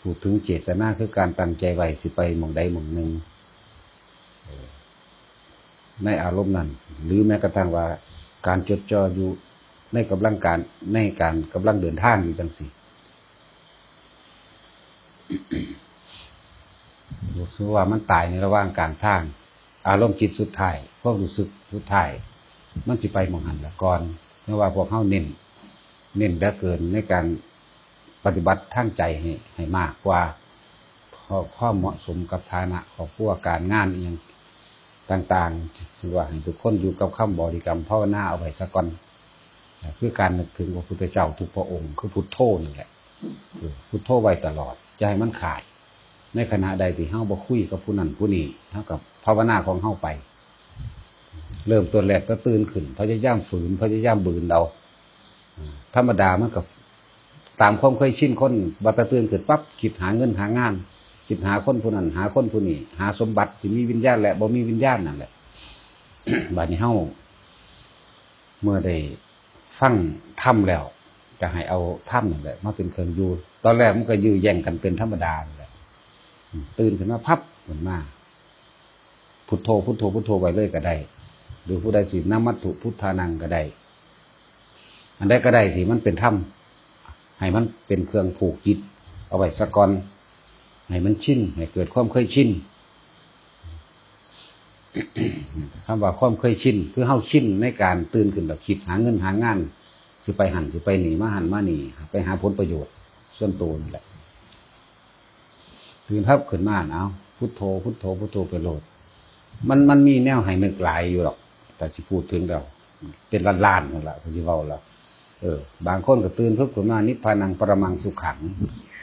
พูดถึงเจตนาคือการตั้งใจไว้สิไปหมองใดหมองหนึ่งในอารมณ์นั้น หรือแม้กระทั่งว่า การจดจ่ออยู่ในกำลังการในการกำลังเดินทางอยู่จังสิรู้สึกว่ามันตายในระหว่างกลางทาง อารมณ์จิตสุดท้ายความรู้สึกสุดท้ายมันสิไปมองหันละก่อนเพราะว่าพวกเขาเน้นเน้นเหลือเกินในการ ปฏิบัติทั้งใจให้ให้มากกว่าพอข้อเหมาะสมกับฐานะของพวกการงานเองต่างๆถือว่าให้ทุกคนอยู่กับคำบริกรรมภาวนาเอาไว้สะก่อนคือการนึกถึงพระพุทธเจ้าทุกพระองค์ คือพุทโธนั่แหละพุทโธไว้ตลอดใจมันขาดในขณะใดที่เฮาบ่คุยกับผู้นั้นผู้นี้เท่ากับภาวนาของเฮาไป เริ่มตัวแรกก็ตื่นขึ้นพยายามฝืนพยายามบืนเราธรรมดามันกับ ตามความเคยชินคนบัตรเตื่นขึ้นปั๊บคิดหาเงินหางานคิดหาคนผู้นั้นหาคนผู้นี้หาสมบัติที่มีวิญญาณแหละบ่มีวิญญาณนั่นแหละบัดนี้เฮาเมื่อได้ฟังถ้ำแล้วจะให้เอาถ้ำนั่นแหละมาเป็นเครื่องอยู่ ตอนแรกมันก็ยื้อแย่งกันเป็นธรรมดาแหละตื่นขึ้นมาพับเหมือนมาพุทโธพุทโธพุทโธไปเลยก็ได้ หรือผู้ใดสินามัตถุพุทธานังก็ได้ อันใดก็ได้ที่มันเป็นถ้ำ ให้มันเป็นเครื่องผูกจิต เอาไว้สะกอนให้มันชินให้เกิดความเคยชินคำว่าความเคยชินคือเฮาชินในการตื่นขึ้นแบบคิดหาเงินหางานสิไปหันสิไปหนีมาหันมาหนีไปหาผลประโยชน์ส่วนตัวนั่นแหละตื่นทับขึ้นมาเอาพุทโธพุทโธพุทโธไปโหลด มันมันมีแนวให้นึกหลายอยู่หรอก แต่ที่พูดถึงเราเป็นล้านล้านนั่นแหละที่เว้าเรา เออ บางคนก็ตื่นพึบขึ้นมานิพพานังประมังสุขัง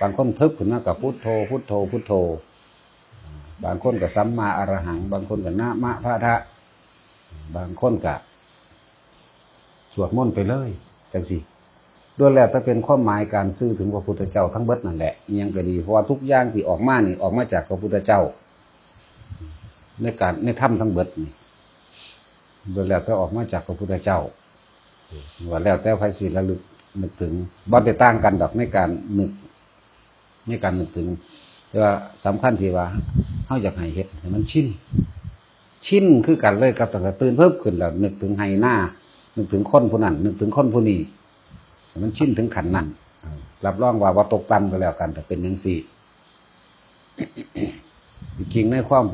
บางคนพึบขึ้นมากับพุทโธ พุทโธ พุทโธ บางคนก็สัมมาอรหัง บางคนก็นะมะพระทะ บางคนก็สวดมนต์ไปเลยจังสิด้วยแล้วถ้าเป็นความหมายการซื่อถึงพระพุทธเจ้าทั้งเบิดนั่นแหละยังก็ดีเพราะว่าทุกอย่างที่ออกมานี่ออกมาจากพระพุทธเจ้า ในการในถ้ำทั้งเบิดนี่โดยแล้วก็ออกมาจากพระพุทธเจ้า ว่าแล้วแต่ไพศาลระลึกนึกถึงบ่ได้ต่างกันดอกในการนึกในการนึกถึง แต่ว่าสำคัญที่ว่าเฮาอยากให้เฮ็ดให้มันชินชินคือกันเลยกับตั้งแต่ตื่นเพิ่มขึ้นแล้วนึกถึงไห้หน้า นึกถึงคนผู้นั้นนึกถึงคนผู้นี้มันชินถึงขันนั้นรับรองว่าว่าตกต่ำก็แล้วกัน แต่เป็นอย่างสี่จริงในความ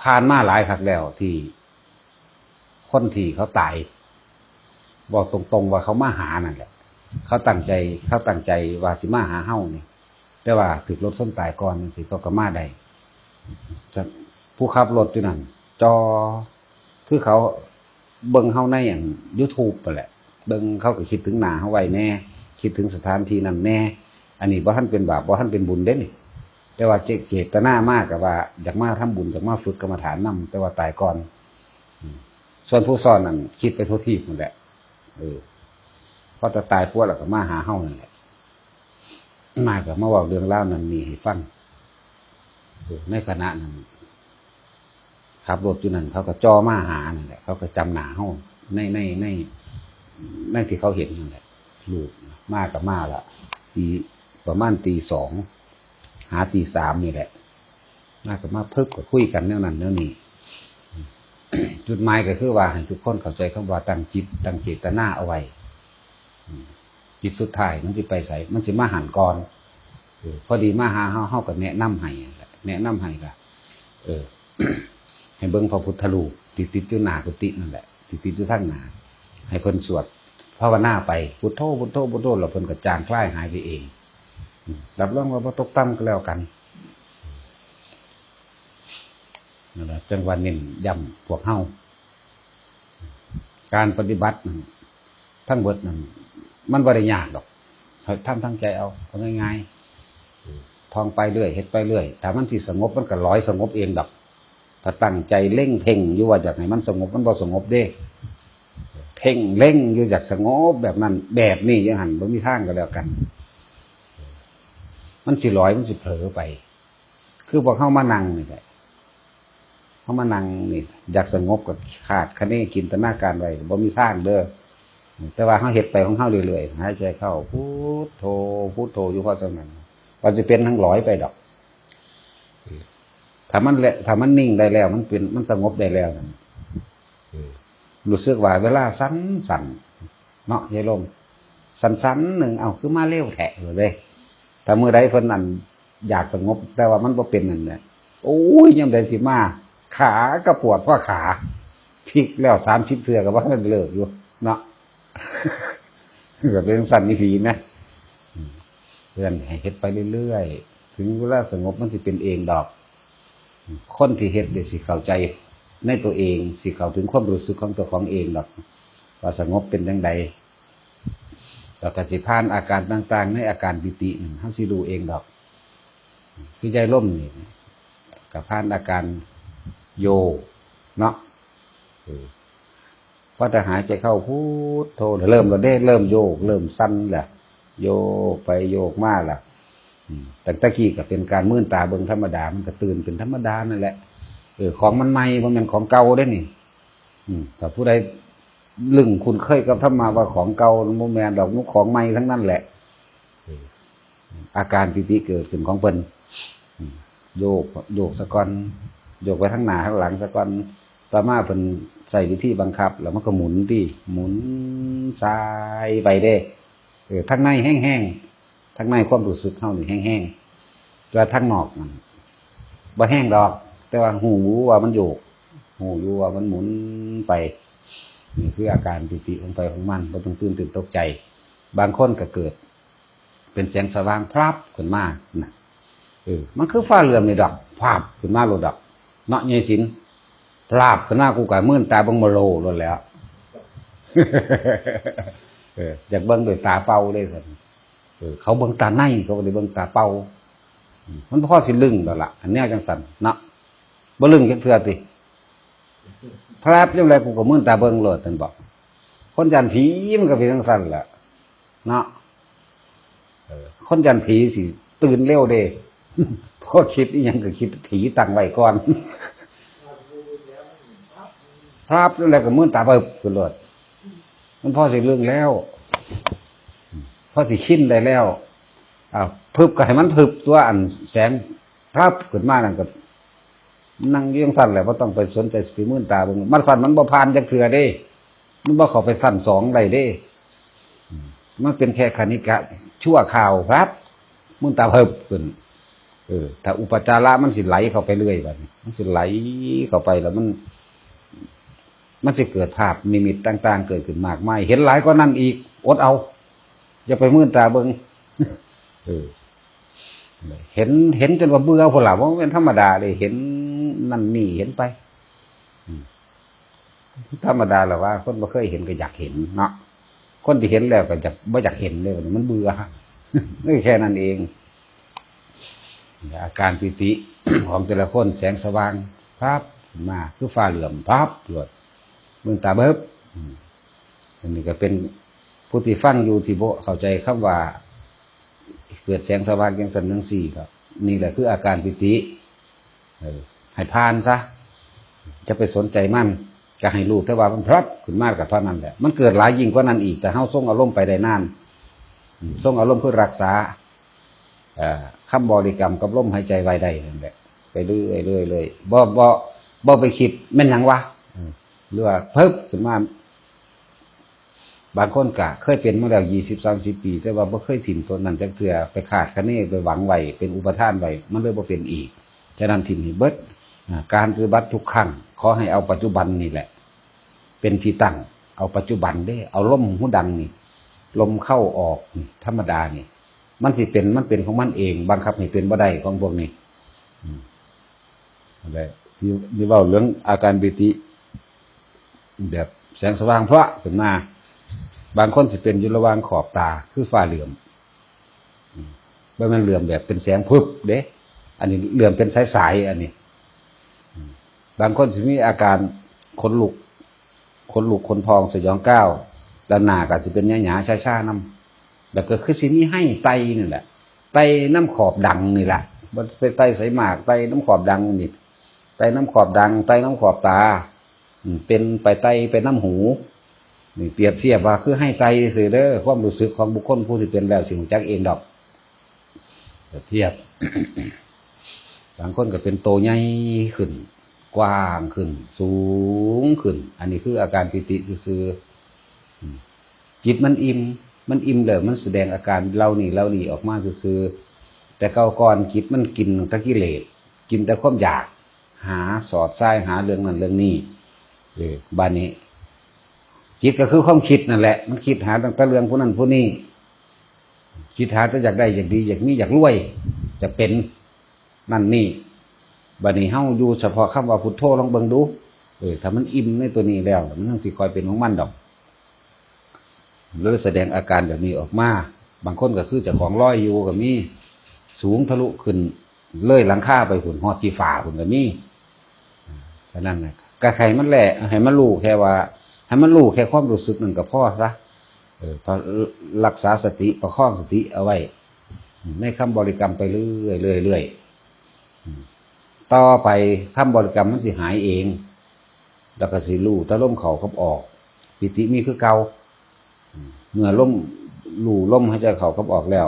ผ่านมาหลายครั้งแล้วที่คนที่เขาตาย บอกตรงๆว่าเขามาหานั่นแหละเขาตั้งใจเขาตั้งใจว่าสิมาหาเฮ้านี่แต่ว่าถึกรถส้นตายก่อนสิก็ก็มาได้ผู้ขับรถอยู่นั่นจอคือเขาเบิ่งเฮาในอย่างยูทูบไปแหละ เบิ่งเขาก็คิดถึงหนาเฮาไว้แน่ คิดถึงสถานที่นั้นแน่ อันนี้ว่าท่านเป็นบาปว่าท่านเป็นบุญเด้นี่แต่ว่าเจตนามากกับว่าอยากมาทำบุญอยากมาฝึกกรรมฐานนํแต่ว่าตายก่อน ส่วนผู้ซ่อนนั่นคิดไปทั่วทีหมดแหละ เออพอจะตายพวกเราก็มาหาเฮ้านั่นแหละมากับมาว่าเรื่องเล่านั้นมีให้ฟังในคณะนั้นขับรถอยู่นั่นเขาก็จอมาหานั่นแหละเขาก็จำหนาเฮ้าในในในในที่เขาเห็นนั่นแหละลูกมากับมาละตีประมาณตีสองหาตีสามนี่แหละ มากับมาเพิ่มกับคุยกันเรื่องนั้นเรื่องนี้ จุดหมายก็คือว่าให้ทุกคนเข้าใจคำว่าตั้งจิตตั้งเจตนาเอาไว้จิตสุดท้ายมันจะไปใส่มันจะมาหันก่อนพอดีมาหาเฮาเฮากับแนะนำให้แนะนำให้ก็เออ ให้เบิ้งพระพุทธรูปติดติดจุนากุตินั่นแหละติดติดจุทั้งหนาให้เพิ่นสวดภาวนาไปพุทโธพุทโธพุทโธแล้วเพิ่นก็จางคล้ายหายไปเองรับรองว่าพอตกต่ำก็แล้วกัน นั่นแหละจังวันนี้ย่ำพวกเฮาการปฏิบัติทั้งเบิดนั้นมันบริยากดอกทำทั้งใจเอาเอาง่ายๆทองไปเรื่อยเฮ็ดไปเรื่อยแต่มันที่สงบมันก็ร้อยสงบเองดอกถ้าตั้งใจเล่งเพ่งอยู่ว่าจากไหนมันสงบมันบ่สงบเด้ เพ่งเล่งอยู่จากสงบแบบนั้น แบบนี้ยังหันบ่มีทางก็แล้วกัน มันสิลอยมันสิเผลอไป คือพอเข้ามานั่งนี่แหละ เขามานั่งนี่อยากสงบกับขาดคะเนกินตนาการไว้บ่มีทางเด้อแต่ว่าเขาเห็ดไปของเขาเรื่อยๆหายใจเข้าพุทโธพุทโธอยู่เพอตรงนั้นว่าจะเป็นทั้งร้อยไปดอกถ้ามันละถ้ามันนิ่งได้แล้ว มันเป็นมันสงบได้แล้วนั่นอืมรู้สึกว่าเวลาสั้นสั่นเนาะยายลมสั้นสั้นหนึ่งเอาคือมาเร็วแทะเลยแต่เมื่อใดคนนั้นอยากสงบ แต่ว่ามันบ่เป็นนั่นเนี่ยโอ้ยยังได้สิมา ขาก็ปวดเพราะขาพลิกแล้วสามชิบเทือกับว่าเลิกอยู่เนาะก็เป็นสันนิพีนะอืมเพื่อนให้เฮ็ดไปเรื่อยๆ ถึงเวลาสงบมันสิเป็นเองดอก คนที่เฮ็ดเดี๋ยวสิเข้าใจในตัวเอง สิเข้าถึงความรู้สึกของตัวของเองดอก ว่าสงบเป็นจังใดแล้วก็สิผ่านอาการต่าง ๆ ในอาการปิติเฮาสิรู้เองดอกคือใจล่มนี่ก็ผ่านอาการ โยเนาะเออพอแต่หายใจเข้าพูดโทเริ่มแล้วเด้เริ่มโยก เริ่มสั้นแหละโยกไปโยกมาล่ะอืมแต่ตะกี้ก็เป็นการมื่นตาเบิงธรรมดา มันก็ตื่นเป็นธรรมดานั่นแหละเออของมันใหม่มันเป็นของเก่าได้นี่แต่ผู้ใดลึงคุณเคยกับธรรมาว่าของเก่าโมแมนดอกนุกของใหม่ทั้งนั้นแหละอาการปิติเกิดขึ้นของเพิ่นโยกโยกสะกอน โยกไปทั้งหน้าทั้งหลังสะกอนต่อมาเพิ่นใส่วิธีบังคับ แล้วมันก็หมุนที่หมุนซ้ายไปเด้เออทั้งในแห้งๆทั้งในความรู้สึกเฮานี่แห้งๆแต่ว่าทั้งนอกมันบ่แห้งดอก แต่ว่าหูว่ามันโยกหูรู้ว่ามันหมุนไปนี่คืออาการปิติของไปของมันบ่ต้องตื่นตื่นตกใจ บางคนก็เกิด เป็นแสงสว่างพราบขึ้นมานะเออ มันคือฟ้าเรือนนี่ดอกพราบขึ้นมาโลดดอก นาะเยสินพราบขึ้นากูก็มื่นตาบังมาโลโลดแล้วเอออยากเบิ่งด้วยตาเป่าเลยสิเออเขาเบิ่งตาในเขาก็ได้เบิ่งตาเป่ามันพอสิลึงแล้วล่ะอันแนวจังสันเนาะบ่ลึงจักเทื่อติพระยังไงกูก็มื่นตาเบิ่งโลดท่านบอก คนยันผีมันก็เป็นจังสันแหละเนาะเออคนยันผีสิตื่นเร็วเด้ พอคิดอีหยังก็คิดผีตั้งไว้ก่อนพระยังไงก็มื่นตาเบิ่งขึ้นโลดมันพ่อสิเรื่องแล้วพ่อสิชินได้แล้วอ้าวพึบก็ให้มันพึบตัวอันแสงรับขึ้นมานั่นก็นั่งยี่งสั้นแหละว่าต้องไปสนใจสีมื่นตาบิ่งมันสั่นมันบ่พานจักเถื่อเด้ มันบ่เข้าไปสั่นสองได้เด้มมันเป็นแค่คณิกะ ชั่วข่าวครับ มื่นตาเพิ่มขึ้น เออถ้าอุปจาระมันสิไหลเข้าไปเรื่อยแบบมันสิไหลเข้าไปแล้วมัน มันจะเกิดภาพนิมิตต่าง ๆ เกิดขึ้นมากมายเห็นหลายก็นั่นอีก อดเอา อย่าไปมื่นตาเบิงเออเห็นเห็นจนว่าเบื่อพวกเราว่าเป็นธรรมดาเลยเห็นนั่นนี่เห็นไปธรรมดาแหละว่า คนบ่เคยเห็นก็อยากเห็นเนาะคนที่เห็นแล้วก็จะไม่อยากเห็นเลยมันเบื่อนี่แค่นั้นเอง อาการปิติของแต่ละคนแสงสว่างพับมาคือฟ้าเหลื่อมพับหลวดมือตาเบิบอืมอันนี้ก็เป็นผู้ที่ฟังอยู่ที่โบเข้าใจคำว่า เกิดแสงสว่างยังสันนังสี่ครับ นี่แหละคืออาการปิติออให้พานซะจะไปสนใจมันก็ให้รู้แต่ว่ามันพรับขึ้นมากกับเท่านั้นแหละมันเกิดหลายยิ่งกว่านั้นอีกแต่เฮาส่งอารมณ์ไปได้นานส่งอารมณ์เพื่อรักษา คำบริกรรมกับลมหายใจไว้ได้นั่นแหละไปเรื่อยเรื่อยเลยบ่บ่บ่ไปคิดแม่นหยังวะอืมหรือว่าเพิ่มขึ้นมาบางคนกะเคยเป็นมาแล้วยี่สิบสามสิบปี แต่ว่าบ่เคยถิ่มตัวนั้นจักเถื่อไปขาดคะเนไปหวังไว้เป็นอุปทานไว้มันเลยบ่เป็นอีกฉะนั้นถิ่มให้เบิดอ่าการปฏิบัติทุกครั้งขอให้เอาปัจจุบันนี่แหละ เป็นที่ตั้ง เอาปัจจุบันได้ เอาลมหูดังนี่ลมเข้าออกนี่ธรรมดานี่ มันสิเป็นมันเป็นของมันเอง บังคับให้เป็นบ่ได้ของพวกนี้อะไรนี่นี่เว่าเรื่องอาการปิติ แบบแสงสว่างเพราะขึ้นมา บางคนสิเป็นอยู่ระวางขอบตาคือฟ้าเหลื่อมบ่มันเหลื่อมแบบเป็นแสงพึบเด้ อันนี้เหลื่อมเป็นสายๆอันนี้ บางคนสิมีอาการขนลุกขนลุกขนพองสยองก้าวด้านหน้าก็สิเป็นหยาๆช้าๆนํ แล้วก็คือสิมีให้ไตนี่แหละไตน้ำขอบดังนี่แหละมันไปไตใสหมากไตน้ำขอบดังนี่ไตน้ำขอบดัง ไตน้ำขอบตาเป็นไปไตไปน้ำหูนี่เปรียบเทียบว่าคือให้ไตสื่อเด้อความรู้สึกของบุคคลผู้ที่เป็นแล้วสิ่งจักเองดอกเปรียบเทียบบางคนก็เป็นโตใหญ่ขึ้น กว้างขึ้น สูงขึ้น อันนี้คืออาการปิติซื่อจิตมันอิ่ม มันอิ่มเลยมันแสดงอาการเล่านี่เล่านี่ออกมาซื่อแต่เก่าก่อนจิตมันกินตะกิเลสกินแต่ความอยาก หาสอดไส้หาเรื่องนั้นเรื่องนี้บ้านนี้จิตก็คือความคิดนั่นแหละ มันคิดหาตั้งแต่เรื่องผู้นั้นผู้นี้คิดหาแต่อยากได้อยากดี อยากมีอยากรวย จะเป็นนั่นนี่บัดนี้เฮาอยู่เฉพาะคำว่าพุทโธลองเบิ่งดู เออถ้ามันอิ่มในตัวนี้แล้ว มันต้องสิคอยเป็นของมันดอก เลยแสดงอาการแบบนี้ออกมา บางคนก็คือเจะของร้อยอยู่ก็มีสูงทะลุขึ้นเลยหลังคาไปหุ่นฮอดที่ฝ่าหุ่นก็มีฉะนั้นนะก็ใครมันแหละให้มันรู้แค่ว่าให้มันรู้แค่ความรู้สึกหนึ่งกับพ่อซะเออพอรักษาสติประคองสติเอาไว้ในคำบริกรรมไปเรื่อยเรื่อยเรื่อยต่อไปคำบริกรรมมันสิหายเอง แล้วก็สิรู้ถ้าล่มเขากับออก ปิติมีคือเกา เมื่อล่มหลู่ล่มให้ใจเขากับออกแล้ว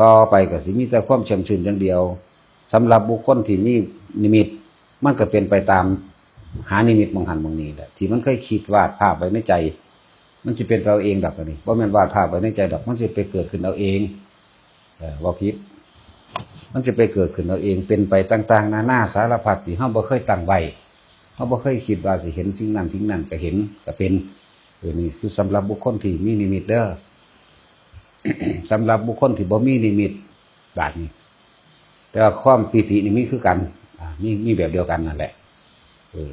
ต่อไปก็สิมีแต่ความเฉมชื่นอย่างเดียวสำหรับบุคคลที่มีนิมิต มันก็เป็นไปตามหานิมิตบางหันบางนี้แหละที่มันเคยคิดวาดภาพไว้ในใจ มันจะเป็นเราเองดอกอันนี้ว่ามันวาดภาพไว้ในใจดอก มันจะไปเกิดขึ้นเอาเองเออว่าพิษมันจะไปเกิดขึ้นเอาเองเป็นไปต่าง ๆ นานาสารพัดที่เฮาบ่เคยตั้งไว้เฮาบ่เคยคิดว่าสิเห็นสิ่งนั้นสิ่งนั้นก็เห็นก็เป็น เออนี่คือสำหรับบุคคลที่มีนิมิตเด้อสำหรับบุคคลที่บ่มีนิมิตบาดนี้แต่ว่าความปีตินี่มีคือกันอ่มีมีแบบเดียวกันนั่นแหละเออ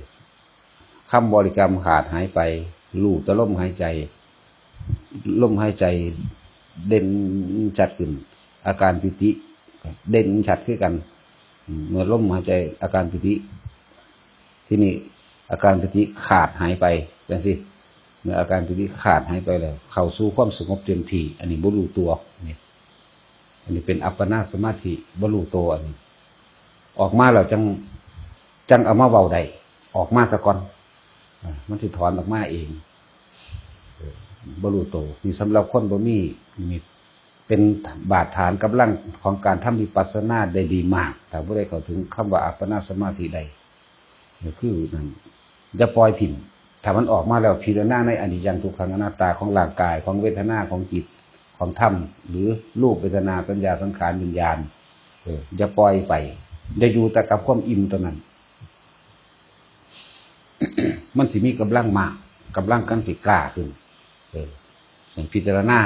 คำบริกรรมขาดหายไปลู่ตะล่มหายใจล่มหายใจเด่นชัดขึ้น อาการปิติ เด่นชัดขึ้นกัน เมื่อล่มหายใจ อาการปิติ ที่นี่อาการปิติขาดหายไปจังสิ เมื่ออาการปิติขาดหายไปแล้ว เข้าสู่ความสงบเต็มที่อันนี้บรู้ตัวนี่อันนี้เป็นอัปปนาสมาธิบรู้ตัวอันนี้ ออกมาแล้วจังจังเอามาเบาได้ออกมาสะก่อนมันสิถอนออกมาเองเออบรูโตนี่สำหรับคนบ่มีมีเป็นบาดฐานกำลังของการทำวิปัสสนาได้ดีมากแต่บ่ได้เข้าถึงคำว่าอัปปนาสมาธิใดก็คือนั่นจะปล่อยถิ่ม ถ้ามันออกมาแล้วพิจารณาในอนิจจังทุกขังอนัตตาของร่างกายของเวทนาของจิตของธรรมหรือรูปเวทนาสัญญาสังขารวิญญาณเออจะปล่อยไปจะอยู่แต่กับความอิ่มตัวนั้น มันสิมีกำลังมากกำลังกันสิกล้าขึ้นเอออย่างพิจารณา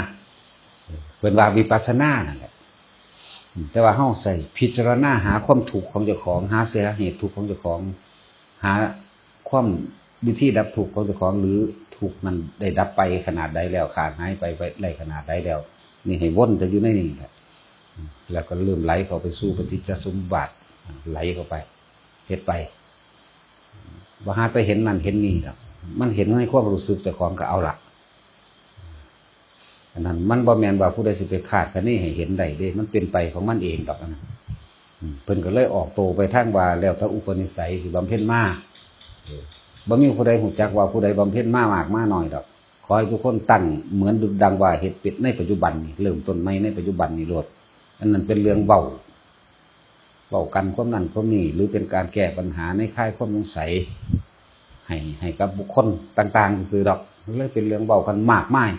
เป็นว่าวิปัสสนานั่นแหละแต่ว่าเฮาใส่พิจารณาหาความถูกของเจ้าของ หาเสียเหตุถูกของเจ้าของ หาความ วิธีดับถูกข์ของเจ้าของหรือถูกมันได้ดับไปขนาดใดแล้วขาดหายไปไปได้ขนาดใดแล้ว นี่ให้วนจะอยู่ในนี่แหละแล้วก็เริ่มไหลเข้าไปสู่ปฏิจจสมบัติไหลเข้าไปเฮ็ดไปว่าหาไปเห็นนั่นเห็นนี่ครับมันเห็นในความรู้สึกเจ้าของก็เอาละอันนั้น มันบ่แมนว่าผู้ใดสิไปขาดกันนี่ให้เห็นได้เด้ มันเป็นไปของมันเองดอกนนั้นอืมเพิ่นก็เลยออกโตไปทางว่าแล้วถ้าอุปนิสัยที่บำเพ็ญมาเออ บ่มีผู้ใดหูจักว่าผู้ใดบำเพ็ญมามากมาหน่อยดอกขอให้ทุกคนตั้งเหมือนดุดังว่าเหตุป็ดในปัจจุบันนี่เริ่มต้นไม่ในปัจจุบันนี่โลดอันนั้นเป็นเรื่องเบาเบากันความนั้นความนี้หรือเป็นการแก้ปัญหาในค่ายความสงสัยให้ให้กับบุคคลต่างๆ ซื้อดอกเลยเป็นเรื่องเบากันมากมาย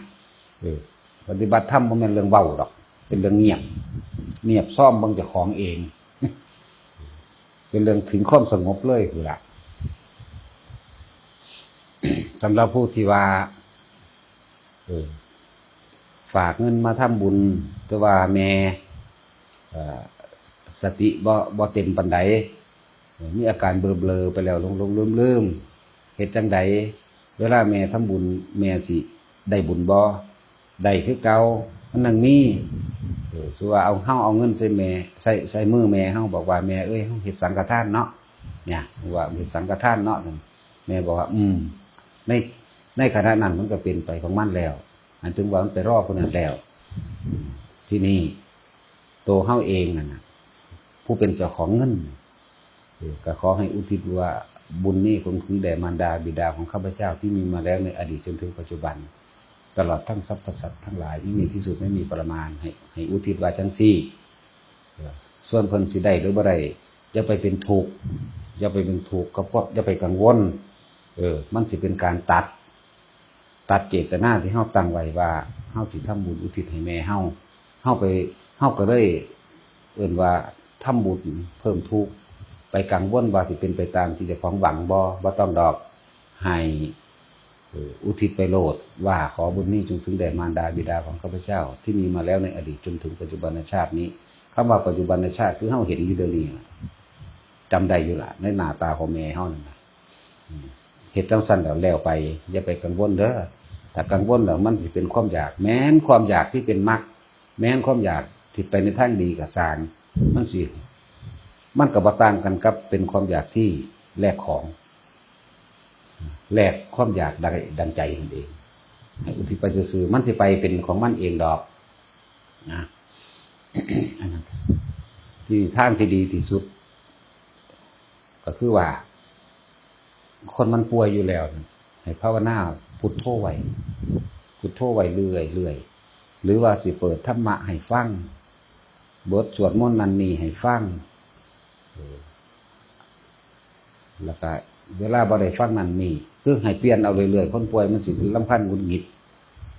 เออปฏิบัติธรรมมันเป็นเรื่องเบาดอก เป็นเรื่องเงียบ เงียบซ่อมบางจ้าของเอง เป็นเรื่องถึงความสงบเลยคือละ สำหรับผู้ที่ว่าฝากเงินมาทำบุญแต่ว่าแม่สติบ่บ่เต็มปันใดมีอาการเบลอๆไปแล้วลงลงลืมลืมเฮ็ดจังใดเวลาแม่ทำบุญ แม่สิได้บุญบ่ได้คือเก่ามันนังมีเออสิว่าเอาเฮาเอาเงินใส่แม่ใส่ใส่มือแม่เฮาบอกว่าแม่เอ้ยเฮาเฮ็ดสังฆทานเนาะเนี่ยว่าเฮ็ดสังฆทานเนาะแม่บอกว่า อืม ในในขณะนั้นมันก็เป็นไปของมันแล้ว อันถึงว่ามันไปรอบคนนั้นแล้ว ที่นี่ตัวเฮาเองนั่นนะผู้เป็นเจ้าของเงินเออก็ขอให้อุทิศว่าบุญนี้คงคือแด่มารดาบิดาของข้าพเจ้าที่มีมาแล้วในอดีตจนถึงปัจจุบัน ตลอดทั้งสรรพสัตว์ทั้งหลายที่มีที่สุดไม่มีประมาณ ให้ให้อุทิศว่าจังซี่ส่วนเพิ่นสิได้หรือบ่ได้อย่าไปเป็นทุกข์อย่าไปเป็นทุกข์ก็เพาะอย่าไปกังวล เออ มันสิเป็นการตัด ตัดเจตนาที่เฮาตั้งไว้ว่าเฮาสิทำบุญอุทิศให้แม่เฮาเฮาไปเฮาก็เลยเอิ้นว่าทำบุญเพิ่มทุกข์ไปกังวลว่าสิเป็นไปตามที่เจ้าของหวังบ่บ่ต้องดอกให้อุทิศไปโลดว่าขอบุญนี้จงถึงแด่มารดาบิดาของข้าพเจ้า ที่มีมาแล้วในอดีตจนถึงปัจจุบันชาตินี้คำว่าปัจจุบันชาติคือเฮาเห็นอยู่เดี๋ยวนี้ล่ะจำได้อยู่ล่ะในหน้าตาของแม่เฮานั่นน่ะ เหตุจังสั้นแล้วแล้วไป อย่าไปกังวลเด้อถ้ากังวลแล้วมันสิเป็นความอยาก แม้นความอยากที่เป็นมรรคแม้นความอยากที่ไปในทางดีกับสางมันสิมันกับต่างกันกับเป็นความอยากที่แลกของแลกความอยากดังดังใจมันเองให้อุทิศไปซื่อมันสิไปเป็นของมันเองดอกนะที่ทางที่ดีที่สุด ก็คือว่า คนมันป่วยอยู่แล้วให้ภาวนาพุทโธไว้พุทโธไว้เรื่อยเรื่อยหรือว่าสิเปิดธรรมะให้ฟังบทสวดมนต์นันนี่ให้ฟังแล้วก็เวลาบ่ได้ฟังนันนี่คือให้เปลี่ยนเอาเรื่อยๆคนป่วยมันสิลำพันธ์หงุดหงิด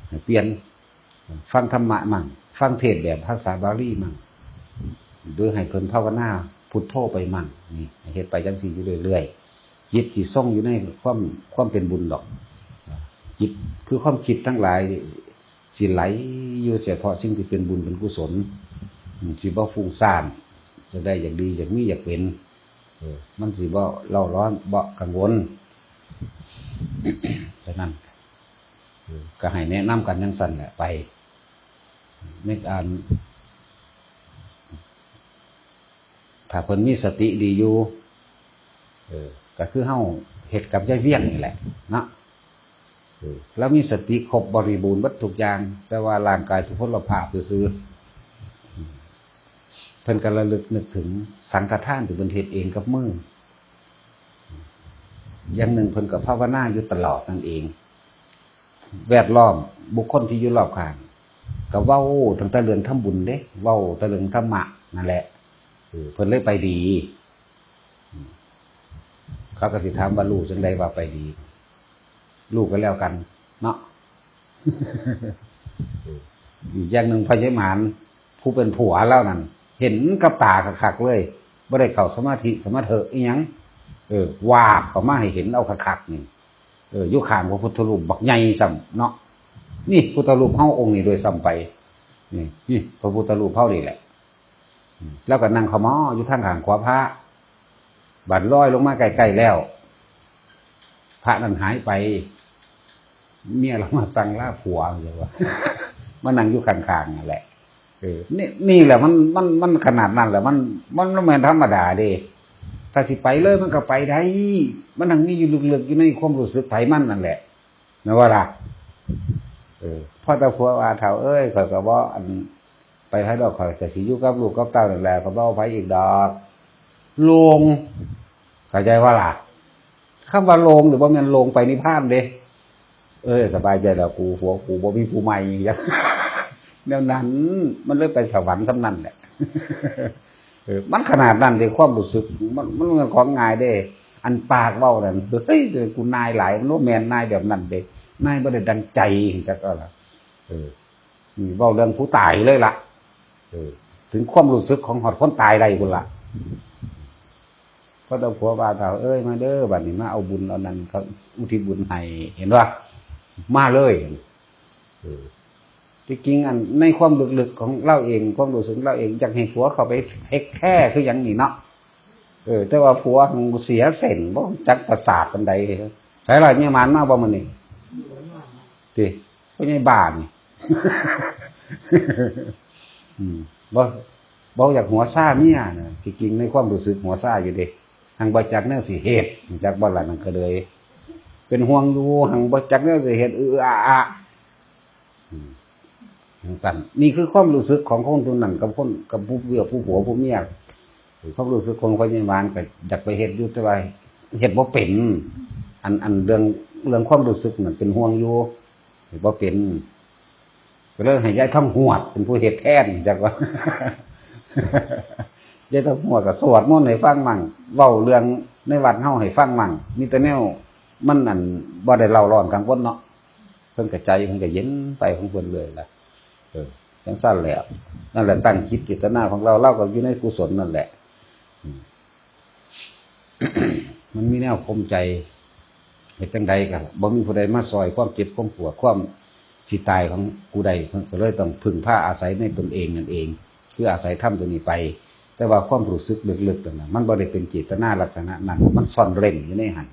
ให้เปลี่ยน ฟังธรรมะมั่งฟังเทศแบบภาษาบาลีมั่งหรือให้เพิ่นภาวนาพุทโธไปมั่งนี่ให้เฮ็ดไปจังซี่อยู่เรื่อยๆ จิตที่ส่องอยู่ในความความเป็นบุญดอก จิตคือความคิดทั้งหลายสิไหลอยู่เฉพาะสิ่งที่เป็นบุญเป็นกุศลสิบ่ฟุ้งซ่านจะได้อย่างดีอย่างมีอยากเป็นมันสิบ่เล่าร้อนบ่กังวลฉะนั้นก็ให้แนะนำกันยังสั่นแหละไปในการถ้าเพิ่นมีสติดีอยู่ เออ ก็คือเฮาเฮ็ดกับยายเวียงนี่แหละนะแล้วมีสติครบบริบูรณ์วัตทุกอย่าง แต่ว่าร่างกายทุกพลภาพซื่อๆเพิ่นกระลึกนึกถึงสังฆทานที่เพิ่นเฮ็ดเองกับมืออย่างหนึ่งเพิ่นก็ภาวนาอยู่ตลอดนั่นเอง แวดล้อมบุคคลที่อยู่รอบข้างก็เว้าตั้งแต่เรื่องทำบุญเด้เว้าแต่เรื่องธรรมะนั่นแหละเออเพิ่นเลยไปดี เขาก็สิถามว่าลูกจังไดว่าไปดี ลูกก็แล้วกันเนาะอีกอย่างหนึ่งพญายหมานผู้เป็นผัวเล่านั่นเห็นกับตาคักๆเลยบ่ได้เข้าสมาธิสมาเถอะอีหยังเออวาบเข้ามาให้เห็นเอาคักๆนี่เออยู่ข้างพระพุทธรูปบักใหญ่ซ้ำเนาะนี่พุทธรูปเฮาองค์นี้โดยซ้ำไปนี่นี่พระพุทธรูปเฮานี่แหละ แล้วก็นั่งขมออยู่ทางขางขวาพระ บัดลอยลงมาใกล้ๆแล้ว พระนั้นหายไป เมียเรามาสั่งล่าผัวเลยว่ามานั่งอยู่ข้างๆนั่นแหละเออนี่นี่แหละมันมันมันขนาดนั้นแหละมันมันไม่แม่ธรรมดาเด้ถ้าสิไปเลยมันก็ไปได้ มันนั่งมีอยู่ลึกๆอยู่ในความรู้สึกไผมันนั่นแหละนะว่าล่ะเออพ่อตาผัวว่าเฒ่าเอ้ยข่อยก็บ่อัน ไปให้ดอกข่อยแต่สิอยู่กับลูกกับเต้านั่นแหละก็บ่เอาไปอีกดอกลง เข้าใจว่าล่ะคำว่าลงหรือว่ามันลงไปนิพพานเด้เออ สบายใจแล้วกูหัวกูบ่มีผู้ใหม่ย่างแนวนั้น มันเลยไปสวรรค์สำนั่นแหละเออมันขนาดนั้นเลยความรู้สึก มันมันเป็นของง่ายเด้ อันปากเว้านั่นเฮ้ยเจอกูนายหลายมันโนแมนนายแบบนั้นเด้นายบ่ได้ดังใจจักก็ล่ะเออนี่เว้าเรื่องผู้ตายเลยล่ะเออ ถึงความรู้สึกของหอดคนตายได้พุ่นล่ะ ก็ต้องผัวบาเถาเอ้ยมาเด้อบัดนี้มาเอาบุญเอานั้นเขาอุทิศบุญให้เห็นว่ามาเลยที่จริงอันในความลึกๆของเราเองความรู้สึกเราเองอยากให้ผัวเขาไปเทคแค่คืออย่างนี้เนาะเออ แต่ว่าผัวของเสียเส้นบ่จักประสาทปันใดใช่ไรเนี่ยมันมาบ่มันนี่ติก็ยังบานี่บ่บ่อยากหัวซ่าเมียนะที่จริงในความรู้สึกหัวซ่าอยู่เด้ หังบ่จักแนวสิเหตุจักบ่ล่ะนั่นก็เลย เป็นห่วงอยู่หังบ่จักแนวสิเหตุอืออาอะอืมจังซั่นนี่คือความรู้สึกของคนตัวนั้นกับคนกับผู้เวียผู้ผัวผู้เมียความรู้สึกของคนยิมานก็อยากไปเฮ็ดอยู่แต่ว่าเฮ็ดบ่เป็น อันอันเรื่องเรื่องความรู้สึกนั่นเป็นห่วงอยู่เฮ็ดบ่เป็นก็เลยให้ยายท่องหวดเป็นผู้เฮ็ดแทนจักว่า เยายตะหัวกับสวดมนต์ให้ฟังมั่งเว้าเรื่องในวัดเฮาให้ฟังมั่งมีแต่แนวมันอันบ่ได้เล่าร้อนกลางคนเนาะเพิ่นก็ใจเพิ่นก็เย็นไปของเพิ่นเลยล่ะเออจังซั่นแหละนั่นแหละตั้งจิตเจตนาของเราเราก็อยู่ในกุศลนั่นแหละมันมีแนวคมใจเฮ็ดจังใดก็บ่มีผู้ใดมาซอยความเจ็บความปวดความสิตายของกูใดเพิ่นก็เลยต้องพึ่งพาอาศัยในตนเองนั่นเอง คืออาศัยธรรมตัวนี้ไป แต่ว่าความรู้สึกลึกๆนั่นน่ะมันบ่ได้เป็นเจตนาลักษณะนั้นมันซ่อนเร้นอยู่ในหัน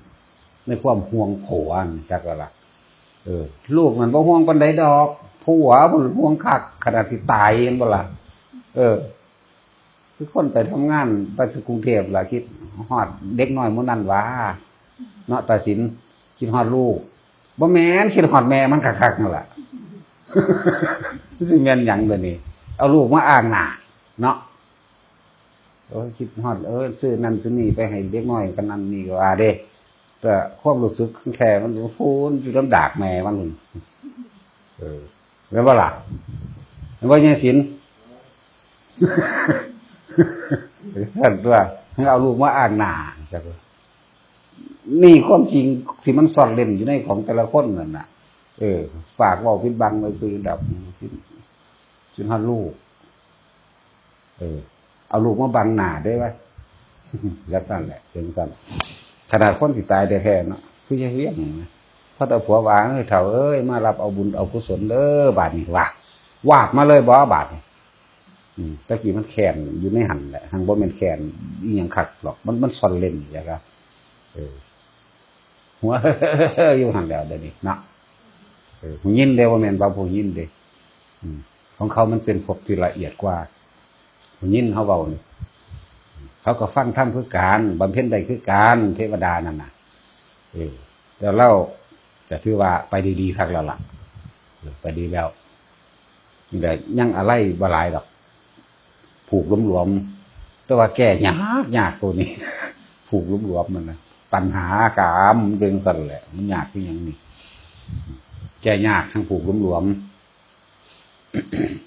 ในความห่วงโผอันจักว่าล่ะเออ ลูกมันบ่ห่วงปานใดดอกผัวมันห่วงคักขนาดที่ตายเห็นบ่ละเออ คือคนไปทำงานไปถึงกรุงเทพล่ะคิดฮอดเด็กน้อยมื้นั้นว่าเนาะตาสินคิดฮอดลูกบ่แม่นคิดฮอดแม่มันคักๆนั่นล่ะสิแม่นหยังเด้นี่เอาลูกมาอ้างหน้าเนาะ โอ้คิดฮอดเออซื้อนั่นซื้อนี่ไปให้เด็กน้อยกันนั่นนี่ก็ว่าเด้แต่ความรู้สึกแค่มันฟูนอยู่ลำดากแม่มันนู่นเออแล้วว่าล่ะแล้วว่าเนี่ยสินท่านตัวให้เอาลูกมาอ่างหนาจ้ะนี่ความจริงที่มันซ่อนเล่นอยู่ในของแต่ละคนนั่นน่ะ เออ ฝากว่าพิดบังเลยซื้อดับจุนหันลูก เออ เอาลูกมาบังหนาได้ไหมแล้วสั้นแหละเป็นสั้นขนาดคนสิตายได้แท้เนาะคือจะเลี้ยงนะเพราะแต่ผัววางเอ้ยเถ่าเอ้ยมารับเอาบุญเอากุศลเด้อบาทนี่วากวากมาเลยบ่บาทนี่อืมตะกี้มันแขนอยู่ในหันแหละหังบ่แม่นแขนอีหยังคักหรอก มันมันซ่อนเล่นอย่างเงี้ยเออหัวอยู่หันแล้วเดี๋ยวนี้เนาะเออยินเด้ว่าแม่นบ่าผู้ยินเด้อืมของเขามันเป็นภพที่ละเอียดกว่า ยินเขาเว้านี่เขาก็ฟังธรรมคือการบำเพ็ญได้คือการเทวดานั่นน่ะ เออแล้วเล่าแต่ถือว่าไปดีๆคักแล้วล่ะไปดีแล้วนี่ยังอะไรบลายดอก ผูกหลวมๆแต่ว่าแก้ยากยากตัวนี้ ผูกหลวมๆมันนะปัญหากามมันเป็นกันแหละ มันยากที่ยังนี่แก้ยากทั้งผูกหลวม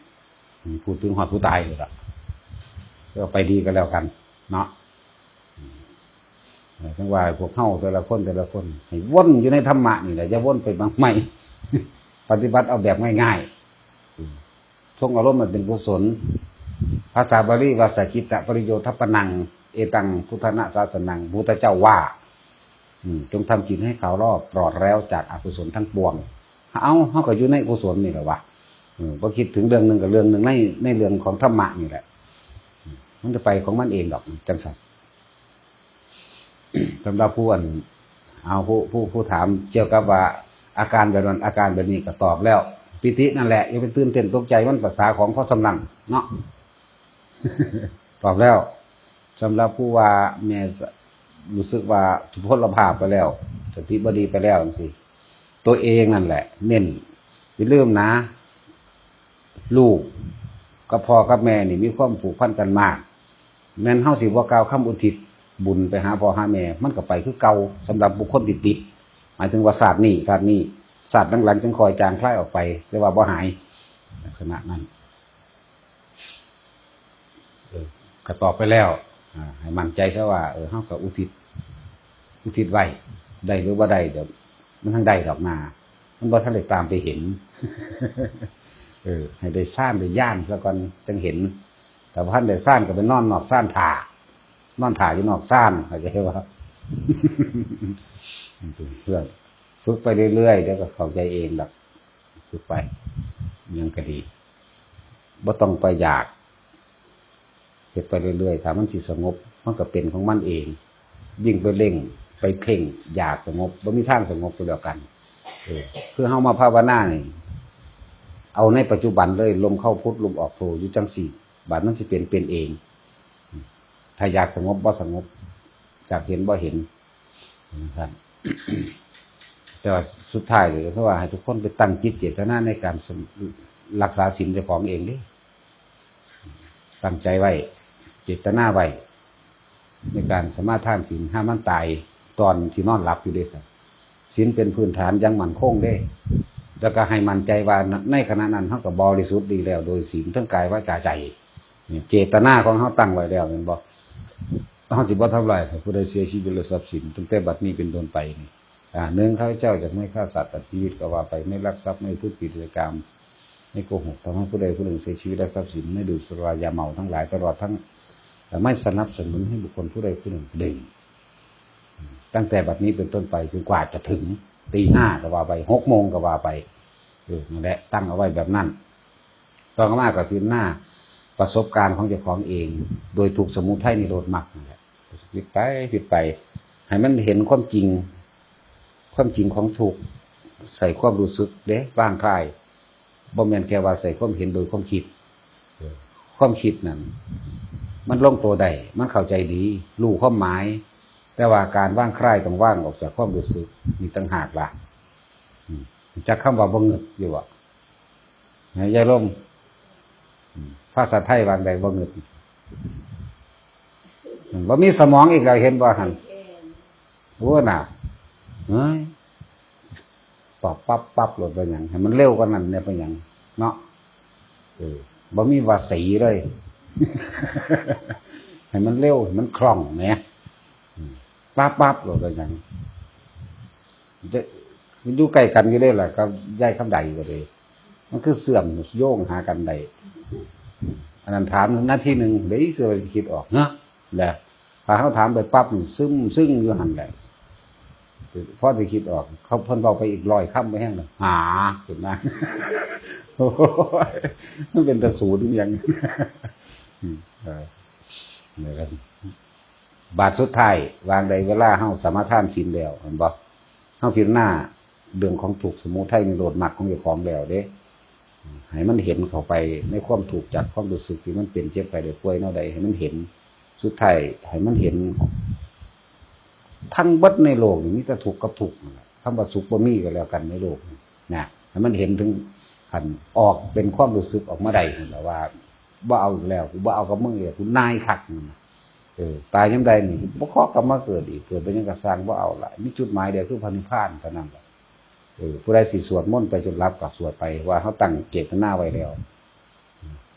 ๆพูดถึงหอดผู้ตายเลยล่ะ ก็ไปดีกันแล้วกัน เนาะทั้งว่าพวกเข้าแต่ละคนแต่ละคนให้วนอยู่ในธรรมะนี่แหละจะวนไปบางไม่ ปฏิบัติเอาแบบง่ายๆทรงอารมณ์มันเป็นกุศล ภาษาบาลีวาสกิตะปริโยทัปนัง เอตังพุทธนาศาสนังพุทธเจ้าว่าจงทำจิตให้เขารอบปลอดแล้วจากอกุศลทั้งปวง เอาเขาก็อยู่ในกุศลนี่แหละวะอืมพอคิดถึงเรื่องหนึ่งกับเรื่องหนึ่งในในเรื่องของธรรมะนี่แหละ มันจะไปของมันเองดอกจังสันสำหรับผู้อันเอาผู้ผู้ผู้ถามเกี่ยวกับว่า อาการแบบนั้นอาการแบบนี้ก็ตอบแล้ว ปิตินั่นแหละย่าไปตื่นเต้นตกใจมันภาษาของพ่อสำนักเนาะตอบแล้วสำหรับผู้ว่าแม่รู้สึกว่าทุพพลภาพไปแล้วสติบดีไปแล้วสิตัวเองนั่นแหละ เน้นอย่าลืมนะ ลูกกับพ่อกับแม่นี่มีความผูกพันกันมาก แม่นเฮาสิบ่กล่าวคำอุทิศบุญไปหาพ่อหาแม่ มันก็ไปคือเก่าสำหรับบุคคลติดติดหมายถึงว่าศาสตร์นี้ศาสตร์นี้ศาสตร์หลังๆจึงคอยจางคลายออกไปแต่ว่าบ่หายลักษณะนั้นเออก็ตอบไปแล้วอให้มั่นใจซะว่าเออเฮาก็อุทิศอุทิศไว้ได้หรือว่าได้เดี๋ยวมันทั้งได้ดอกนามันบ่ทันได้ตามไปเห็น เออ ให้ได้สร้างได้ย่านซะก่อนจึงเห็น แต่ว่าท่านได้สร้างก็ไปนอนนอกซ่านถ่านอนถ่าอยู่นอกซ่านเข้าใจว่าเพื่อนฝึกไปเรื่อยๆเดี๋ยวก็เข้าใจเองหรอกฝึกไปยังก็ดีบ่ต้องไปอยากเฮ็ดไปเรื่อยๆถ้ามันสิสงบมันก็เป็นของมันเอง ยิ่งไปเร่ง ไปเพ่ง อยากสงบบ่มีทางสงบตัวเดียวกันเออคือเฮามาภาวนานี่เอาในปัจจุบันเลยลมเข้าพุทธลมออกโทอยู่จังสี่ บาดมันสิเป็นเป็นเอง ถ้าอยากสงบบ่สงบอยากเห็นบ่เห็นนะครับแต่ว่าสุดท้ายเลยก็คือว่าให้ทุกคนไปตั้งจิตเจตนาในการรักษาศีลเจ้าของเองดิตั้งใจไว้ เจตนาไว้ในการสามารถทานศีลห้ามมันตายตอนที่นอนหลับอยู่ด้วยสิศีลเป็นพื้นฐานยังมั่นคงเด้ แล้วก็ให้มันใจว่าในขณะนั้นเขากับบริสุทธิ์ดีแล้ว โดยศีลทั้งกายวาจาใจ เจตนาของเขาตั้งไว้แล้วแมันบอกเขาสิบ่ทำลายผู้ใดเสียชีวิตหรือทรัพย์สินตั้งแต่บัดนี้เป็นต้นไปนี่อ่าหนึ่องข้าเจ้าจะไม่ฆ่าสัตว์ตัดชีวิตก็ว่าไปไม่ลักทรัพย์ไม่พูดผิดกรรมไม่โกหกทำให้ผู้ใดผู้หนึ่งเสียชีวิตและทรัพย์สินไม่ดื่มสุรายาเมาทั้งหลายตลอดทั้งแต่ไม่สนับสนุนให้บุคคลผู้ใดผู้หนึ่งดื่มตั้งแต่บัดนี้เป็นต้นไปจนกว่าจะถึงตีห้าก็ว่าไปหกโมงก็ว่าไปเออนั่นแหละตั้งเอาไว้แบบนั้นตอนมากก็คือหน้า ประสบการณ์ของเจ้าของเอง โดยถูกสมุทัยนิโรธมรรคนั่นแหละผิดไปผิดไป ให้มันเห็นความจริง ความจริงของถูก ใส่ความรู้สึกเด้บ้างคลายบ่แมนแค่ว่าใส่ความเห็นโดยความคิด ความคิดนั่นมันลงตัวได้มันเข้าใจดี รู้ความหมาย แต่ว่าการว่างคลายต้องว่างออกจากความรู้สึกมีตั้งหากละจากคำว่าบ่เงิดอยู่อะยายร่ม ภาษาไทยวางใดบ่เงิดบ่มีสมองอีกแล้วเห็นบ่หันโอ้น่ะเฮ้ยตอบปั๊บปั๊บหลดไปหยังให้มันเร็วกว่านั้นเนี่ยไปหยังเนาะเออบ่มีวาสีเลยให้มันเร็วให้มันคล่องเนี่ยปั๊บปั๊บหลดไปหยังเด้อยู่ใกล้กันอยู่เลยแหละก็ย้ายคำใดก็เลยมันคือเสื่อมโยงหากันใด อันนั้นถามหน้าที่หนึ่งเดี๋ยวเสือคิดออกเนาะแหละพอเขาถามไปปั๊บนี่ซึ่งซึ่งอยู่หันแหละพอจะคิดออก เขาเพิ่นบอกไปอีกลอยข้ามไปแห้งเลยหาเห็นไหมโอ้ยมันเป็นตะสูนอย่างอืออเนี่ยกันบาทสุดท้ายวางใดเวลาเฮาสามารถท่านสินแล้วเห็นบ่เฮาพิจารณาเรื่องของถูกสมุทัยในโดดหมักของเจ้าของแล้วเด้ ให้มันเห็นเข้าไปในความถูกจากความรู้สึกที่มันเป็นเจ็บไปเดือป่วยเน่าใดให้มันเห็นสุดท้ายให้มันเห็น ทั้งบัดในโลกนี่มีแต่ถูกกับถูกข์นั่นแหละคำว่าสุขบ่มีก็แล้วกันในโลกนี่นะให้มันเห็นถึงขันออกเป็นความรู้สึกออกมาได้นั่นแหละว่าบ่เอาแล้วกูบ่เอากับมึงเองกูนายคักเออตายยังใดนี่บ่ข้อกลับมาเกิดอีกเกิดเป็นยังกระสางบ่เอาละมีจุดหมายเดียวคือพันธิพานเท่านั้นแหละ เออผู้ใดสิสวดมนต์ไปจนรับกับสวดไปว่าเขาตั้งเจตนาไว้แล้ว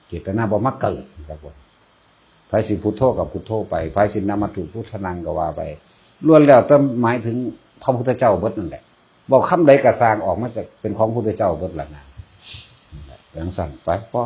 เจตนาบ่มาเกิดครับผมไฟสิพุทโธกับพุทโธไปไฟสินามาถูพุทธนังก็ว่าไปล้วนแล้วต้องหมายถึงพระพุทธเจ้าเบิดนั่นแหละบอกคำใดกระสางออกมาจากเป็นของพุทธเจ้าเบิดละนะนั่นแหละอย่างสั่นไปพ่อ